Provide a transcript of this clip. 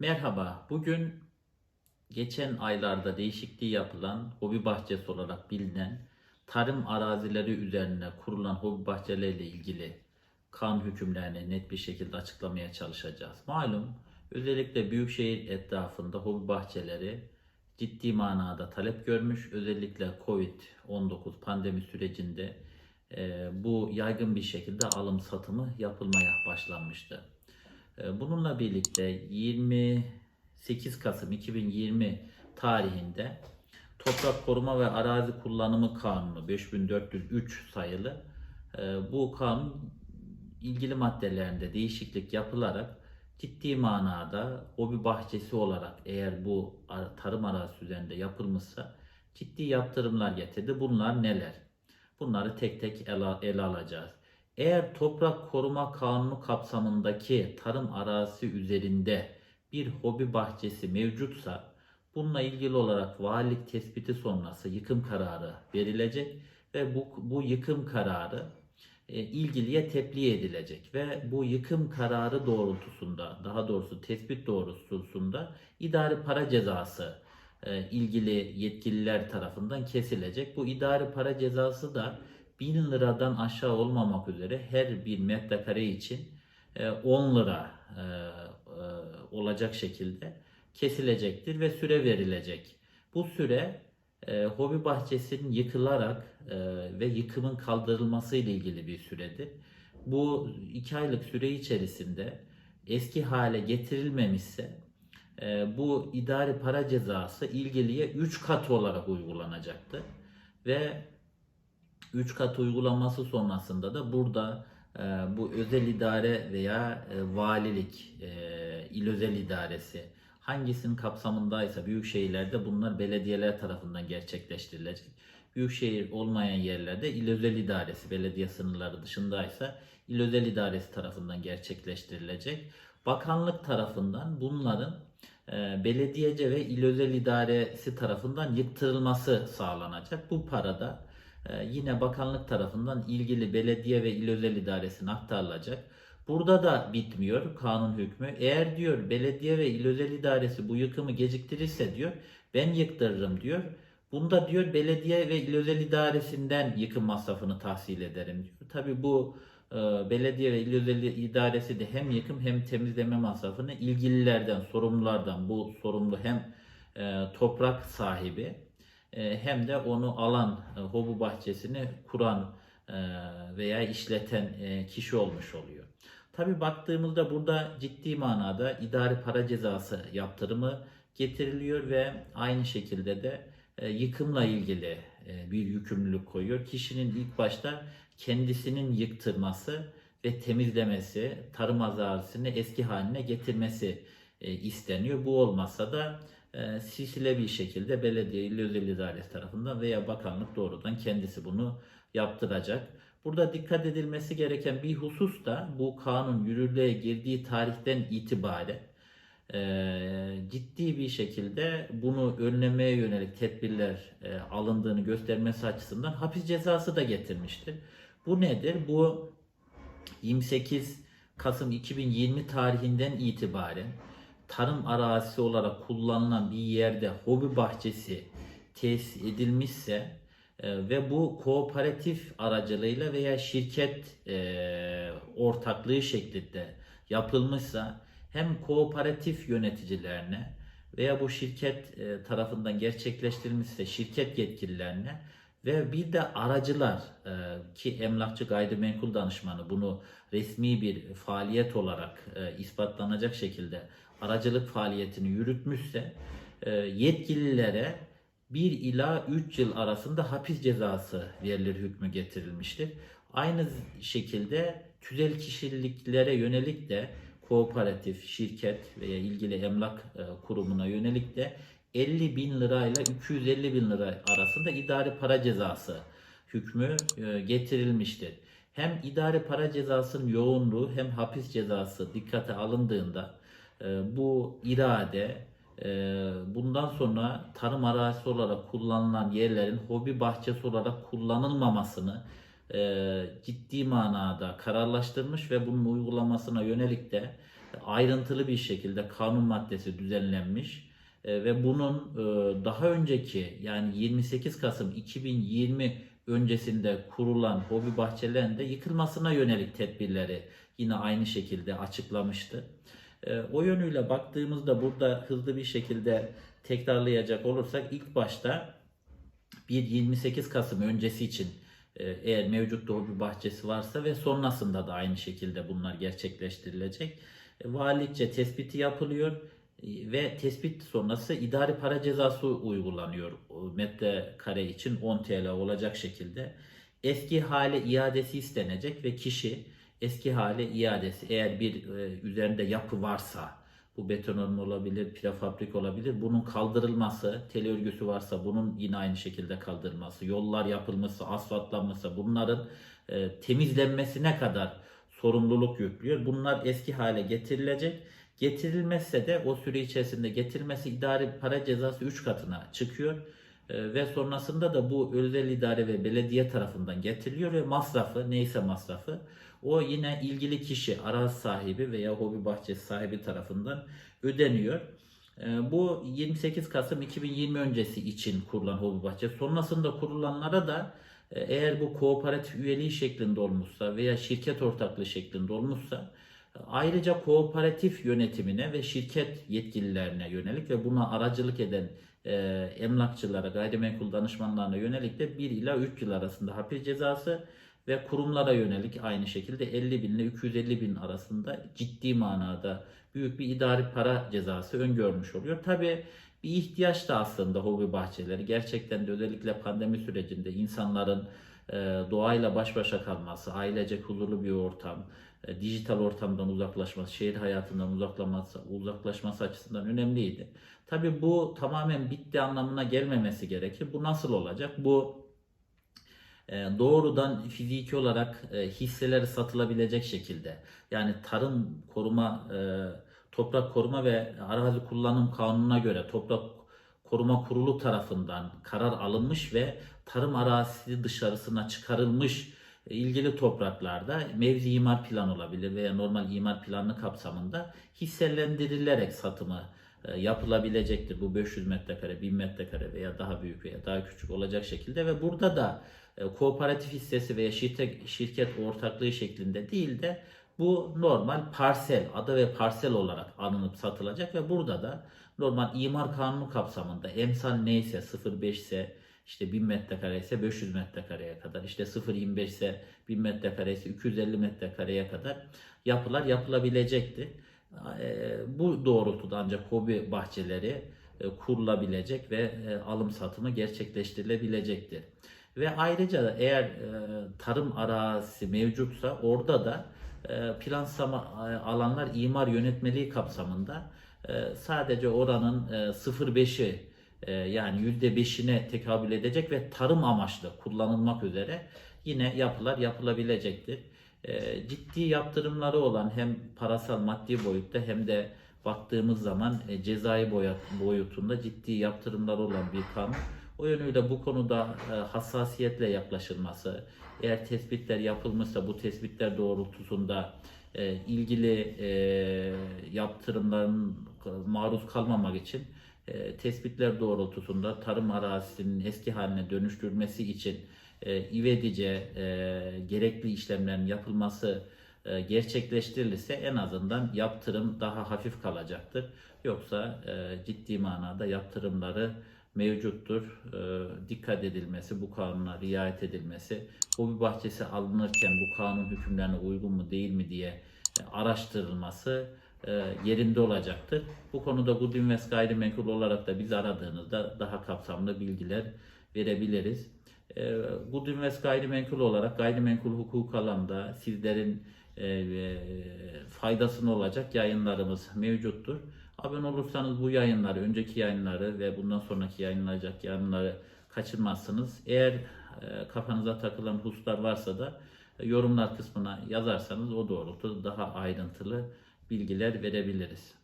Merhaba, bugün geçen aylarda değişikliği yapılan hobi bahçesi olarak bilinen tarım arazileri üzerine kurulan hobi bahçeleriyle ilgili kanun hükümlerini net bir şekilde açıklamaya çalışacağız. Malum özellikle büyükşehir etrafında hobi bahçeleri ciddi manada talep görmüş. Özellikle Covid-19 pandemi sürecinde bu yaygın bir şekilde alım satımı yapılmaya başlanmıştı. Ee, Bununla birlikte 28 Kasım 2020 tarihinde Toprak Koruma ve Arazi Kullanımı Kanunu 5403 sayılı e, bu kanun ilgili maddelerinde değişiklik yapılarak ciddi manada hobi bahçesi olarak eğer bu ar- tarım arazisi üzerinde yapılmışsa ciddi yaptırımlar getirdi. Bunlar neler? Bunları tek tek ele, ele alacağız. Eğer toprak koruma kanunu kapsamındaki tarım arazisi üzerinde bir hobi bahçesi mevcutsa bununla ilgili olarak valilik tespiti sonrası yıkım kararı verilecek ve bu, bu yıkım kararı e, ilgiliye tebliğ edilecek ve bu yıkım kararı doğrultusunda daha doğrusu tespit doğrultusunda idari para cezası e, ilgili yetkililer tarafından kesilecek. Bu idari para cezası da 1000 liradan aşağı olmamak üzere her bir metrekare için e, 10 lira e, e, olacak şekilde kesilecektir ve süre verilecek. Bu süre e, hobi bahçesinin yıkılarak e, ve yıkımın kaldırılması ile ilgili bir süredir. Bu iki aylık süre içerisinde eski hale getirilmemişse e, bu idari para cezası ilgiliye 3 kat olarak uygulanacaktır. Ve 3 kat uygulaması sonrasında da burada e, bu özel idare veya e, valilik, e, il özel idaresi hangisinin kapsamındaysa büyük şehirlerde bunlar belediyeler tarafından gerçekleştirilecek. Büyükşehir olmayan yerlerde il özel idaresi belediye sınırları dışındaysa il özel idaresi tarafından gerçekleştirilecek. Bakanlık tarafından bunların e, belediyece ve il özel idaresi tarafından yıktırılması sağlanacak. Bu parada yine bakanlık tarafından ilgili belediye ve il özel idaresine aktarılacak. Burada da bitmiyor kanun hükmü. Eğer diyor belediye ve il özel idaresi bu yıkımı geciktirirse diyor ben yıktırırım diyor. Bunda diyor belediye ve il özel idaresinden yıkım masrafını tahsil ederim diyor. Tabi bu e, belediye ve il özel idaresi de hem yıkım hem temizleme masrafını ilgililerden, sorumlulardan bu sorumlu hem e, toprak sahibi hem de onu alan e, hobi bahçesini kuran e, veya işleten e, kişi olmuş oluyor. Tabi baktığımızda burada ciddi manada idari para cezası yaptırımı getiriliyor ve aynı şekilde de e, yıkımla ilgili e, bir yükümlülük koyuyor. Kişinin ilk başta kendisinin yıktırması ve temizlemesi, tarım arazisini eski haline getirmesi e, isteniyor. Bu olmazsa da e, silsile bir şekilde belediye il özel idaresi tarafından veya bakanlık doğrudan kendisi bunu yaptıracak. Burada dikkat edilmesi gereken bir husus da bu kanun yürürlüğe girdiği tarihten itibaren e, ciddi bir şekilde bunu önlemeye yönelik tedbirler e, alındığını göstermesi açısından hapis cezası da getirmiştir. Bu nedir? Bu 28 Kasım 2020 tarihinden itibaren tarım arazisi olarak kullanılan bir yerde hobi bahçesi tesis edilmişse e, ve bu kooperatif aracılığıyla veya şirket e, ortaklığı şeklinde yapılmışsa hem kooperatif yöneticilerine veya bu şirket e, tarafından gerçekleştirilmişse şirket yetkililerine ve bir de aracılar e, ki emlakçı gayrimenkul danışmanı bunu resmi bir faaliyet olarak e, ispatlanacak şekilde aracılık faaliyetini yürütmüşse e, yetkililere 1 ila 3 yıl arasında hapis cezası verilir hükmü getirilmiştir. Aynı şekilde tüzel kişiliklere yönelik de kooperatif, şirket veya ilgili emlak kurumuna yönelik de 50 bin lirayla 250 bin lira arasında idari para cezası hükmü e, getirilmiştir. Hem idari para cezasının yoğunluğu hem hapis cezası dikkate alındığında e, bu irade e, bundan sonra tarım arazisi olarak kullanılan yerlerin hobi bahçesi olarak kullanılmamasını ciddi manada kararlaştırmış ve bunun uygulamasına yönelik de ayrıntılı bir şekilde kanun maddesi düzenlenmiş E, ve bunun e, daha önceki yani 28 Kasım 2020 öncesinde kurulan hobi bahçelerinde yıkılmasına yönelik tedbirleri yine aynı şekilde açıklamıştı. E, O yönüyle baktığımızda burada hızlı bir şekilde tekrarlayacak olursak ilk başta bir 28 Kasım öncesi için e, eğer mevcut hobi bahçesi varsa ve sonrasında da aynı şekilde bunlar gerçekleştirilecek. E, Valilikçe tespiti yapılıyor ve tespit sonrası idari para cezası uygulanıyor O metrekare için 10 TL olacak şekilde. Eski hale iadesi istenecek ve kişi eski hale iadesi eğer bir e, üzerinde yapı varsa bu betonarme olabilir, prefabrik olabilir. Bunun kaldırılması, tele örgüsü varsa bunun yine aynı şekilde kaldırılması, yollar yapılması, asfaltlanması bunların e, temizlenmesine kadar sorumluluk yüklüyor. Bunlar eski hale getirilecek. Getirilmezse de o süre içerisinde getirilmesi idari para cezası 3 katına çıkıyor. E, ve sonrasında da bu özel idare ve belediye tarafından getiriliyor ve masrafı neyse masrafı o yine ilgili kişi, arazi sahibi veya hobi bahçesi sahibi tarafından ödeniyor. E, Bu 28 Kasım 2020 öncesi için kurulan hobi bahçe. Sonrasında kurulanlara da e, eğer bu kooperatif üyeliği şeklinde olmuşsa veya şirket ortaklığı şeklinde olmuşsa ayrıca kooperatif yönetimine ve şirket yetkililerine yönelik ve buna aracılık eden e, emlakçılara, gayrimenkul danışmanlarına yönelik de 1 ila 3 yıl arasında hapis cezası ve kurumlara yönelik aynı şekilde 50 bin ile 250 bin arasında ciddi manada büyük bir idari para cezası öngörmüş oluyor. Tabi bir ihtiyaç da aslında hobi bahçeleri. Gerçekten de özellikle pandemi sürecinde insanların e, doğayla baş başa kalması, ailecek huzurlu bir ortam, e, dijital ortamdan uzaklaşması, şehir hayatından uzaklaşması, uzaklaşması açısından önemliydi. Tabi bu tamamen bitti anlamına gelmemesi gerekir. Bu nasıl olacak? Bu e, doğrudan fiziki olarak e, hisseleri satılabilecek şekilde yani tarım koruma toprak koruma ve arazi kullanım kanununa göre toprak koruma kurulu tarafından karar alınmış ve tarım arazisi dışarısına çıkarılmış ilgili topraklarda mevzi imar planı olabilir veya normal imar planı kapsamında hisselendirilerek satımı e, yapılabilecektir. Bu 500 metrekare, 1000 metrekare veya daha büyük veya daha küçük olacak şekilde ve burada da e, kooperatif hissesi veya şirket, şirket ortaklığı şeklinde değil de bu normal parsel, ada ve parsel olarak alınıp satılacak ve burada da normal imar kanunu kapsamında emsal neyse 0.5 ise işte 1000 metrekare ise 500 metrekareye kadar işte 0.25 ise 1000 metrekare ise 250 metrekareye kadar yapılar yapılabilecekti. E, Bu doğrultuda ancak hobi bahçeleri e, kurulabilecek ve e, alım satımı gerçekleştirilebilecektir. Ve ayrıca eğer e, tarım arazisi mevcutsa orada da plansama alanlar imar yönetmeliği kapsamında sadece oranın e, 0.5'i e, yani %5'ine tekabül edecek ve tarım amaçlı kullanılmak üzere yine yapılar yapılabilecektir. E, ciddi yaptırımları olan hem parasal maddi boyutta hem de baktığımız zaman e, cezai boyut, boyutunda ciddi yaptırımları olan bir kanun. O yönüyle bu konuda e, hassasiyetle yaklaşılması, eğer tespitler yapılmışsa bu tespitler doğrultusunda e, ilgili yaptırımların maruz kalmamak için e, tespitler doğrultusunda tarım arazisinin eski haline dönüştürülmesi için e, ivedice e, gerekli işlemlerin yapılması e, gerçekleştirilirse en azından yaptırım daha hafif kalacaktır. Yoksa e, ciddi manada yaptırımları mevcuttur. E, dikkat edilmesi, bu kanuna riayet edilmesi, hobi bahçesi alınırken bu kanun hükümlerine uygun mu değil mi diye e, araştırılması yerinde olacaktır. Bu konuda Good Invest Gayrimenkul olarak da bizi aradığınızda daha kapsamlı bilgiler verebiliriz. E, Good Invest Gayrimenkul olarak gayrimenkul hukuk alanda sizlerin e, e, faydasına olacak yayınlarımız mevcuttur. Abone olursanız bu yayınları, önceki yayınları ve bundan sonraki yayınlanacak yayınları kaçırmazsınız. Eğer e, kafanıza takılan hususlar varsa da e, yorumlar kısmına yazarsanız o doğrultuda daha ayrıntılı bilgiler verebiliriz.